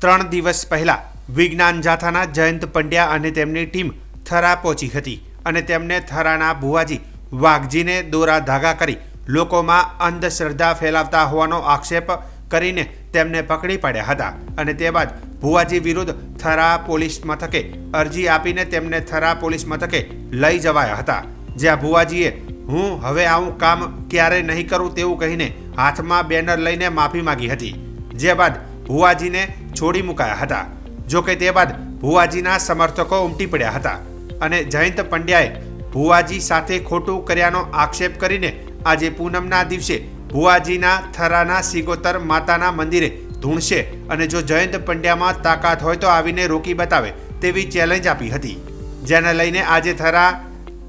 ત્રણ દિવસ પહેલા વિજ્ઞાન જાથાના જયંત પંડ્યા અને તેમની ટીમ થરા પહોંચી હતી અને તેમને થરાના ભુવાજી વાઘજીને દોરા ધાગા કરી લોકોમાં અંધશ્રદ્ધા ફેલાવતા હોવાનો આક્ષેપ કરીને તેમને પકડી પાડ્યા હતા અને તે બાદ ભુવાજી વિરુદ્ધ થરા પોલીસ મથકે અરજી આપીને તેમને થરા પોલીસ મથકે લઈ જવાયા હતા. જ્યાં ભુવાજીએ, હું હવે આવું કામ ક્યારે નહીં કરું? તેવું કહીને હાથમાં બેનર લઈને માફી માંગી હતી. જે બાદ ભુવાજીને છોડી મુકાયા હતા. જોકે તે બાદ ભુવાજીના સમર્થકો ઉમટી પડ્યા હતા અને જયંત પંડ્યાએ ભુવાજી સાથે ખોટું કર્યાનો આક્ષેપ કરીને આજે પૂનમના દિવસે ભુવાજીના થરાના સિગોતર માતાના મંદિરે ધૂણશે અને જો જયંત પંડ્યામાં તાકાત હોય તો આવીને રોકી બતાવે તેવી ચેલેન્જ આપી હતી. જેને લઈને આજે થરા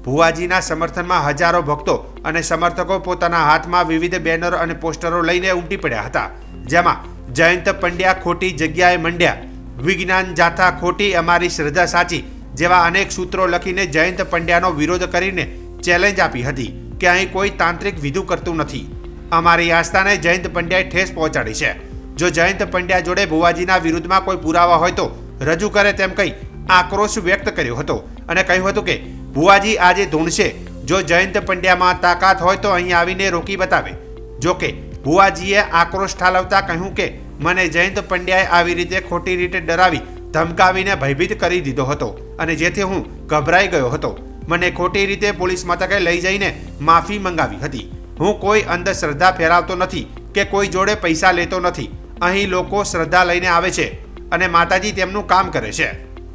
ભુવાજીના સમર્થનમાં હજારો ભક્તો અને સમર્થકો પોતાના હાથમાં વિવિધ બેનરો અને પોસ્ટરો લઈને ઉમટી પડ્યા હતા. જેમાં જયંત પંડ્યા ખોટી જગ્યાએ મંડ્યા. વિજ્ઞાન જાથા ખોટી, અમારી શ્રદ્ધા સાચી, જેવા અનેક સૂત્રો લખીને જયંત પંડ્યાનો વિરોધ કરીને ચેલેન્જ આપી હતી. કે અહીં કોઈ તાંત્રિક વિધુ કરતું નથી. અમારી આસ્થાને જયંત પંડ્યાએ ઠેસ પહોંચાડી છે. જો જયંત પંડ્યા જોડે ભુવાજીના વિરુદ્ધમાં કોઈ પુરાવા હોય તો રજૂ કરે તેમ કહી આક્રોશ વ્યક્ત કર્યો હતો અને કહ્યું હતું કે, ભુવાજી આજે ધૂણશે. જો જયંત પંડ્યામાં તાકાત હોય તો અહીં આવીને રોકી બતાવે. જો કે, ભુવાજીએ આક્રોશ ઠાલવતા કહ્યું કે મને જયંત પંડ્યાએ આવી રીતે ખોટી રીતે ડરાવી, ધમકાવીને ભયભીત કરી દીધો હતો અને જેથી હું ગભરાઈ ગયો હતો. મને ખોટી રીતે પોલીસ મથકે લઈ જઈને માફી મંગાવી હતી. હું કોઈ અંધશ્રદ્ધા ફેરાવતો નથી કે કોઈ જોડે પૈસા લેતો નથી. અહીં લોકો શ્રદ્ધા લઈને આવે છે અને માતાજી તેમનું કામ કરે છે.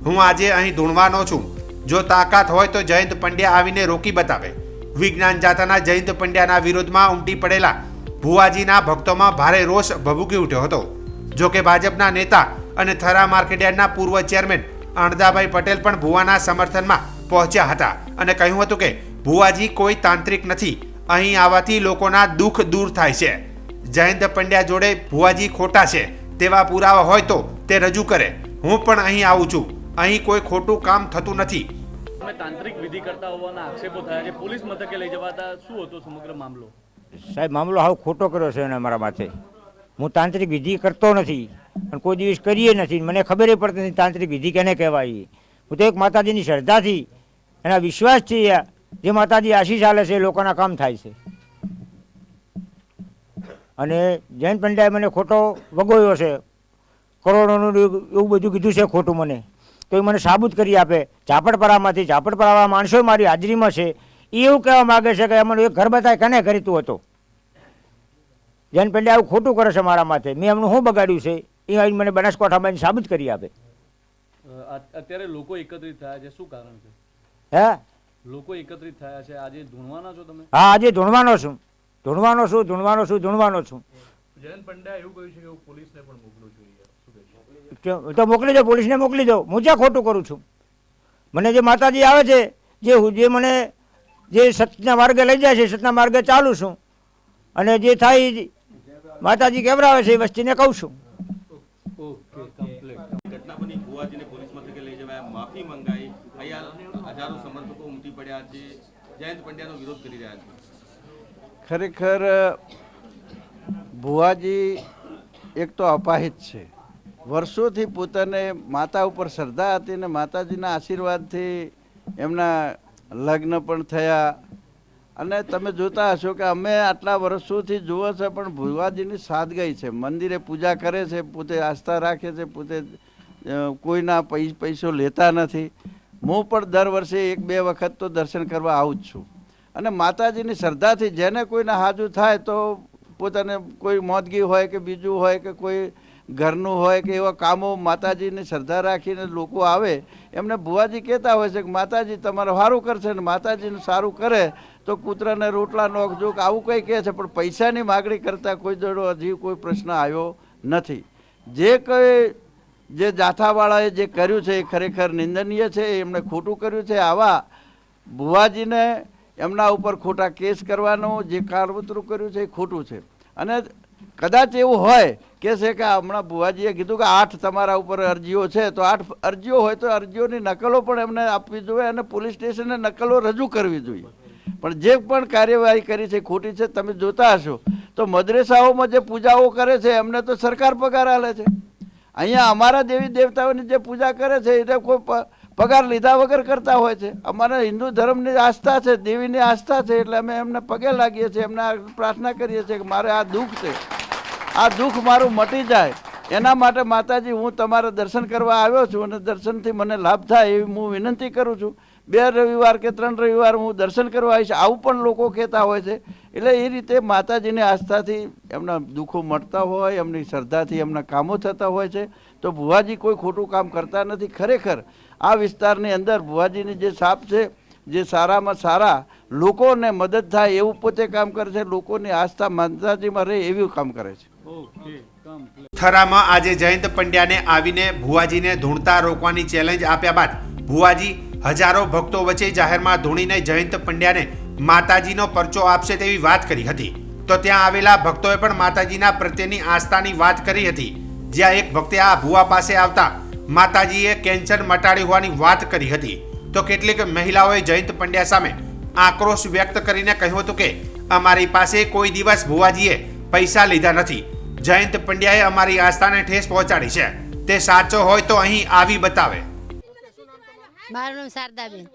હું આજે અહીં ધૂણવાનો છું. જો તાકાત હોય તો જયંત પંડ્યા આવીને રોકી બતાવે. વિજ્ઞાન જાતાના જયંત પંડ્યાના વિરોધમાં ઉમટી પડેલા ભુવાજીના ભક્તોમાં ભારે રોષ ભભૂકી ઉઠ્યો હતો. જો કે ભાજપના નેતા અને થરા માર્કેટયાર્ડના પૂર્વ ચેરમેન અણદાભાઈ પટેલ પણ ભુવાના સમર્થનમાં પહોંચ્યા હતા અને કહ્યું હતું કે, ભુવાજી કોઈ તાંત્રિક નથી, અહીં આવવાથી લોકોના દુઃખ દૂર થાય છે. જયંત પંડ્યા જોડે ભુવાજી ખોટા છે, તેવા પુરાવા હોય તો તે રજૂ કરે. હું પણ અહીં આવું છું, અહીં કોઈ ખોટું કામ થતું નથી. તાંત્રિક વિધિ કરતા હોવાના આક્ષેપો થયા છે, પોલીસ મથકે લઈ જવાતા શું હતો સમગ્ર મામલો? સાહેબ, મામલો હાવ ખોટો કર્યો છે એને મારા માથે. હું તાંત્રિક વિધિ કરતો નથી, પણ કોઈ દિવસ કરીએ નથી, મને ખબર પડતી નથી તાંત્રિક વિધિ કેને કહેવાય. હું તો એક માતાજીની શ્રદ્ધાથી, એના વિશ્વાસથી, જે માતાજી આશીષ આલે છે એ લોકોના કામ થાય છે. અને જૈન પંડ્યાએ મને ખોટો વગોયો છે. કરોડોનું એવું બધું કીધું છે ખોટું મને. તો એ મને સાબુત કરી આપે. ઝાપડપરામાંથી, ઝાપડપરાવાળા માણસો મારી હાજરીમાં છે. એવું કહેવા માગે છે કે અમને એક ઘર બતાય કને કરીતું હતો? જૈન પંડ્યા આવું ખોટું કરે છે મારા માથે. મેં એમનું શું બગાડ્યું છે? એ આવીને મને બનાસકાંઠામાં સાબિત કરી આપે. અત્યારે લોકો એકત્રિત થયા છે. શું કારણ છે? હે? લોકો એકત્રિત થયા છે. આજે ધૂણવાના છો તમે? હા આજે ધૂણવાનો છું. ધૂણવાનો છું ધૂણવાનો છું ધૂણવાનો છું. જયંત પંડ્યા એવું કહ્યું છે કે હું પોલીસને પણ મોકલું છું તો મોકલી દો પોલીસને મોકલી દો. હું જ્યાં ખોટું કરું છું. મને જે માતાજી આવે છે જે હું- જે મને જે સત્યના માર્ગે લઈ જાય છે સત્યના માર્ગે ચાલું છું. અને જે થાય માતાજી કેવરાવે છે એ વસ્તીને કહું છું. Okay complete. ઘટના બની ભુવાજીને પોલીસ મથકે લઈ જવાયા માફી મંગાઈ. અહીંયા હજારો સમર્થકો ઉમટી પડ્યા છે. જયંત પંડ્યાનો વિરોધ કરી રહ્યા છે. ખરેખર ભુવાજી એક તો અપાહિત છે. વર્ષોથી પોતાને માતા ઉપર શ્રદ્ધા હતી ને માતાજીના આશીર્વાદથી એમના લગ્ન પણ થયા. અને તમે જોતા હશો કે અમે આટલા વર્ષોથી જુઓ છે, પણ ભુવાજીની સાદગાઈ છે. મંદિરે પૂજા કરે છે, પોતે આસ્થા રાખે છે, પોતે કોઈના પૈસો લેતા નથી. હું પણ દર વર્ષે એક, બે વખત તો દર્શન કરવા આવું જ છું. અને માતાજીની શ્રદ્ધાથી જેને કોઈને હાજુ થાય તો પોતાને કોઈ મોદગી હોય કે બીજું હોય કે કોઈ ઘરનું હોય કે એવા કામો માતાજીને શ્રદ્ધા રાખીને લોકો આવે, એમને ભુવાજી કહેતા હોય છે કે માતાજી તમારે સારું કરશે ને માતાજીને સારું કરે તો કૂતરાને રોટલા નોખજો કે આવું કંઈ કહે છે, પણ પૈસાની માગણી કરતાં કોઈ જોડો હજી કોઈ પ્રશ્ન આવ્યો નથી. જે કંઈ જે જાથાવાળાએ જે કર્યું છે એ ખરેખર નિંદનીય છે એમણે ખોટું કર્યું છે. આવા ભુવાજીને એમના ઉપર ખોટા કેસ કરવાનું જે કારવતરું કર્યું છે એ ખોટું છે. અને કદાચ એવું હોય કે છે કે હમણાં ભુવાજીએ કીધું કે આઠ તમારા ઉપર અરજીઓ છે, તો આઠ અરજીઓ હોય તો અરજીઓની નકલો પણ એમને આપવી જોઈએ અને પોલીસ સ્ટેશને નકલો રજૂ કરવી જોઈએ. પણ જે પણ કાર્યવાહી કરી છે, ખોટી છે, તમે જોતા હશો. તો મદ્રેસાઓમાં જે પૂજાઓ કરે છે, એમને તો સરકાર પગાર આલે છે. અહીંયા અમારા દેવી દેવતાઓની જે પૂજા કરે છે એ કોઈ પગાર લીધા વગર કરતા હોય છે. અમારા હિન્દુ ધર્મની આસ્થા છે, દેવીની આસ્થા છે, એટલે અમે એમને પગે લાગીએ છીએ, એમને પ્રાર્થના કરીએ છીએ કે મારે આ દુઃખ છે. આ દુઃખ મારું મટી જાય. એના માટે માતાજી, હું તમારા દર્શન કરવા આવ્યો છું અને દર્શનથી મને લાભ થાય એવી હું વિનંતી કરું છું. બે રવિવાર કે ત્રણ રવિવાર હું દર્શન કરવા આવીશ. આવું પણ લોકો કહેતા હોય છે. એટલે એ રીતે માતાજીની આસ્થાથી એમના દુઃખો મળતા હોય, એમની શ્રદ્ધાથી એમના કામો થતા હોય છે. તો ભુવાજી કોઈ ખોટું કામ કરતા નથી. ખરેખર આ વિસ્તારની અંદર ભુવાજીની જે સાપ છે, જે સારામાં સારા લોકોને મદદ થાય એવું પોતે કામ કરે છે. લોકોની આસ્થા માતાજીમાં રહે એવું કામ કરે છે. થરામાં આજે જયંત પંડ્યાને આવીને ભુવાજીને ધૂણતા રોકવાની ચેલેન્જ આપ્યા બાદ ભુવાજી હજારો ભક્તો વચ્ચે જાહેરમાં ધૂણીને જયંત પંડ્યાને માતાજીનો પરચો આપશે તેવી વાત કરી હતી. તો ત્યાં આવેલા ભક્તોએ પણ માતાજીના પ્રત્યેની આસ્થાની વાત કરી હતી. જ્યાં એક ભક્તે આ ભુવા પાસે આવતા માતાજીએ કેન્સર મટાડી હોવાની વાત કરી હતી. તો કેટલીક મહિલાઓએ જયંત પંડ્યા સામે આક્રોશ વ્યક્ત કરીને કહ્યું હતું કે અમારી પાસે કોઈ દિવસ ભુવાજીએ પૈસા લીધા નથી. જયંત પંડ્યાએ અમારી આસ્થાને ઠેસ પહોંચાડી છે. તે સાચો હોય તો અહીં આવી બતાવે. મારું નામ શારદાબેન.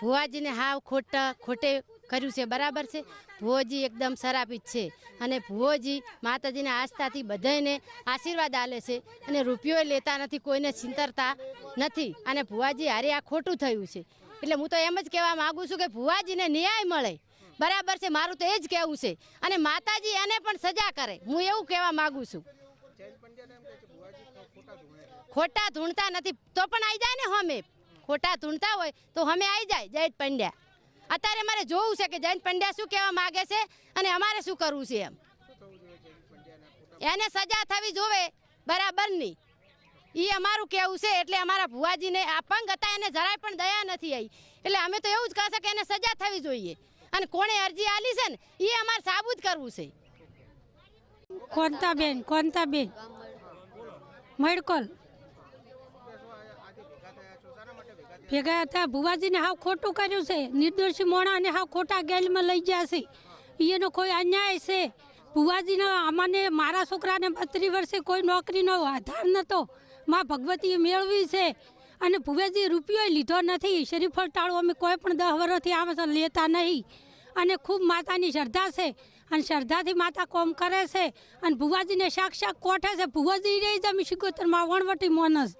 ભુવાજીને હાવ ખોટા ખોટે કર્યું છે, બરાબર છે? ભુવોજી એકદમ જ છે અને ભુવોજી માતાજીને આસ્થાથી બધાને આશીર્વાદ આલે છે અને રૂપિયો લેતા નથી, કોઈને ચિંતરતા નથી અને ભુવાજી હારે આ ખોટું થયું છે. એટલે હું તો એમ જ કહેવા માગું છું કે ભુવાજીને ન્યાય મળે. બરાબર છે, મારું તો એ જ કહેવું છે. અને માતાજી એને પણ સજા કરે. હું એવું કહેવા માંગુ છું. ખોટા ધૂણતા નથી. તો પણ આવી જાય ને હમે. ખોટા ધૂણતા હોય તો હમે આવી જાય, જયંત પંડ્યા. અત્યારે મારે જોવું છે કે જયંત પંડ્યા શું કહેવા માગે છે અને અમારે શું કરવું છે એમ. એને સજા થવી જોવે બરાબરની એ અમારું કહેવું છે એટલે અમારા ભુવાજીને અપંગ હતા, એને જરાય પણ દયા નથી આવી એટલે અમે તો એવું જ કહેશે કે એને સજા થવી જોઈએ. અને કોણે અરજી આલી છે ને એ અમારે સાબુત કરવું છે. કોનતાબેન કોનતાબેન. મડકોલ. ભેગા હતા. ભુવાજીને હાવ ખોટું કર્યું છે. નિર્દોષી મોણાને હાવ ખોટા ગેલમાં લઈ ગયા છે. એનો કોઈ અન્યાય છે. ભુવાજીને અમને મારા છોકરાને બત્રીસ વર્ષે કોઈ નોકરીનો આધાર નહોતો માં ભગવતીએ મેળવી છે. અને ભુવેજી રૂપિયો લીધો નથી. શરીફળ ટાળું. અમે કોઈ પણ દહ વર્ષથી આવે છે લેતા નહીં. અને ખૂબ માતાની શ્રદ્ધા છે. અને શ્રદ્ધાથી માતા કોમ કરે છે. અને ભુવાજીને શાક કોઠે છે. ભુવાજી રહી જમી શિકોતરમાં વણવટી મોનસ.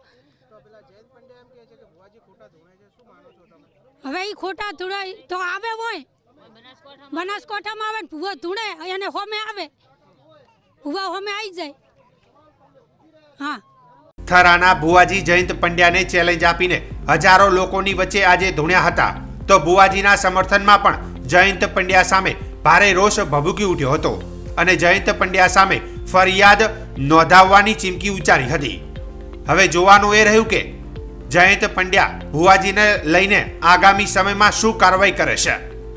હવે એ ખોટા ધૂળે તો આવે હોય. બનાસકોઠામાં આવે ને ભુવા ધૂણે. એને હોમે આવે. ભુવા હોમે આવી જાય. હા. થરાના ભુવાજી જયંત પંડ્યાને ચેલેન્જ આપીને હજારો લોકોની વચ્ચે આજે ધૂણ્યા હતા. તો ભુવાજીના સમર્થનમાં પણ જયંત પંડ્યા સામે ભારે રોષ ભભૂકી ઉઠ્યો હતો અને જયંત પંડ્યા સામે ફરિયાદ નોંધાવવાની ચીમકી ઉચ્ચારી હતી. હવે જોવાનું એ રહ્યું કે જયંત પંડ્યા ભુવાજીને લઈને આગામી સમયમાં શું કાર્યવાહી કરે છે?